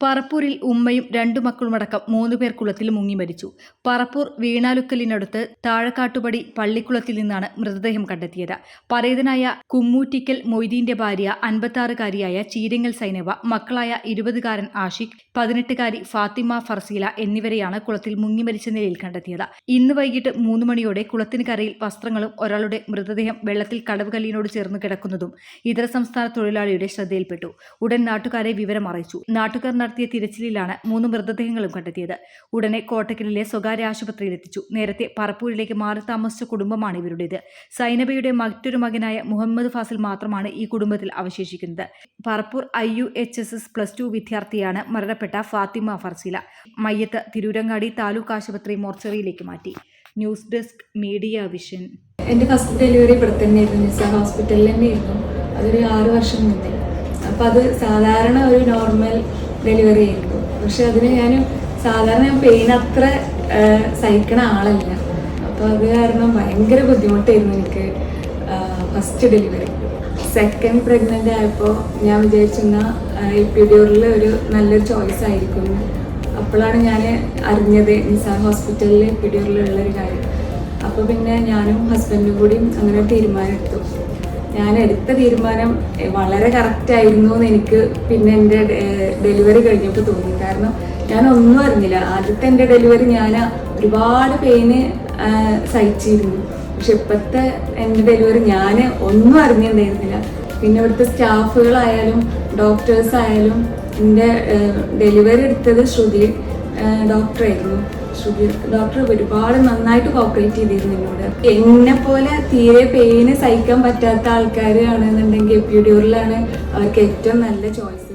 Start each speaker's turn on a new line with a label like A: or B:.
A: പറപ്പൂരിൽ ഉമ്മയും രണ്ടു മക്കളുമടക്കം മൂന്ന് പേർ കുളത്തിൽ മുങ്ങി മരിച്ചു. പറപ്പൂർ വീണാലുക്കലിനടുത്ത് താഴക്കാട്ടുപടി പള്ളിക്കുളത്തിൽ നിന്നാണ് മൃതദേഹം കണ്ടെത്തിയത്. പരേതനായ കുമ്മൂറ്റിക്കൽ മൊയ്തീന്റെ ഭാര്യ അൻപത്താറുകാരിയായ ചീരങ്ങൽ സൈനവ മക്കളായ ഇരുപതുകാരൻ ആഷിഖ് പതിനെട്ടുകാരി ഫാത്തിമ ഫർസീല എന്നിവരെയാണ് കുളത്തിൽ മുങ്ങി മരിച്ച നിലയിൽ കണ്ടെത്തിയത്. ഇന്ന് വൈകിട്ട് മൂന്ന് മണിയോടെ കുളത്തിന് കരയിൽ വസ്ത്രങ്ങളും ഒരാളുടെ മൃതദേഹം വെള്ളത്തിൽ കടവുകല്ലിനോട് ചേർന്ന് കിടക്കുന്നതും ഇതര സംസ്ഥാന തൊഴിലാളിയുടെ ശ്രദ്ധയിൽപ്പെട്ടു. ഉടൻ നാട്ടുകാരെ വിവരം അറിയിച്ചു നാട്ടുകാർ നടത്തിയ തിരച്ചിലിലാണ് മൂന്ന് മൃതദേഹങ്ങളും കണ്ടെത്തിയത്. ഉടനെ കോട്ടക്കലിലെ സ്വകാര്യ ആശുപത്രിയിൽ എത്തിച്ചു. നേരത്തെ പറപ്പൂരിലേക്ക് മാറി താമസിച്ച കുടുംബമാണ് ഇവരുടേത്. സൈനബയുടെ മറ്റൊരു മകനായ മുഹമ്മദ് ഫാസിൽ മാത്രമാണ് ഈ കുടുംബത്തിൽ അവശേഷിക്കുന്നത്. Parappur I U H S S plus two വിദ്യാർത്ഥിയാണ് മരണപ്പെട്ട ഫാത്തിമ ഫർസീല. മയ്യത്ത് തിരൂരങ്ങാടി താലൂക്ക് ആശുപത്രി മോർച്ചറിയിലേക്ക് മാറ്റി. News desk media vision.
B: എന്റെ ഫസ്റ്റ് ഡെലിവറി ഇവിടെ തന്നെയായിരുന്നു. നിസ ഹോസ്പിറ്റലിൽ തന്നെയായിരുന്നു. അതൊരു ആറ് വർഷം മുന്നേ. അപ്പോൾ അത് സാധാരണ ഒരു നോർമൽ ഡെലിവറി ചെയ്തു പക്ഷെ അതിന് ഞാൻ സാധാരണ ഞാൻ പെയിൻ അത്ര സഹിക്കണ ആളല്ല. അപ്പോൾ അത് കാരണം ഭയങ്കര ബുദ്ധിമുട്ടായിരുന്നു എനിക്ക് ഫസ്റ്റ് ഡെലിവറി സെക്കൻഡ് പ്രഗ്നന്റ് ആയപ്പോൾ ഞാൻ വിചാരിച്ചിരുന്ന എപ്പിഡ്യൂറിൽ ഒരു നല്ലൊരു ചോയ്സ് ആയിരിക്കും. അപ്പോഴാണ് ഞാൻ അറിഞ്ഞത് നിസാർ ഹോസ്പിറ്റലിൽ എപ്പിഡ്യൂറിലുള്ളൊരു കാര്യം. അപ്പോൾ പിന്നെ ഞാനും ഹസ്ബൻഡും കൂടി അങ്ങനെ തീരുമാനമെടുത്തു ഞാൻ എടുത്ത തീരുമാനം വളരെ കറക്റ്റ് ആയിരുന്നു എന്ന് എനിക്ക് പിന്നെ എന്റെ ഡെലിവറി കഴിഞ്ഞപ്പോൾ തോന്നി. കാരണം ഞാൻ ഒന്നും അറിഞ്ഞില്ല. ആദ്യത്തെ എന്റെ ഡെലിവറി ഞാൻ ഒരുപാട് പെയിന് സഹിച്ചിരുന്നു. പക്ഷെ ഇപ്പോഴത്തെ എന്റെ ഡെലിവറി ഞാൻ ഒന്നും അറിഞ്ഞിട്ടുണ്ടായിരുന്നില്ല. പിന്നെ ഇവിടുത്തെ സ്റ്റാഫുകളായാലും ഡോക്ടേഴ്സ് ആയാലും എന്റെ ഡെലിവറി എടുത്തത് ശ്രുതി ഡോക്ടറായിരുന്നു ശ്രുതി ഡോക്ടർ ഒരുപാട് നന്നായിട്ട് കോപ്പറേറ്റ് ചെയ്തിരുന്നു എന്നോട്. എന്നെ പോലെ തീരെ പെയിന് സഹിക്കാൻ പറ്റാത്ത ആൾക്കാരാണെന്നുണ്ടെങ്കിൽ എപ്പിഡ്യൂറിലാണ് അവർക്ക് ഏറ്റവും നല്ല ചോയ്സ്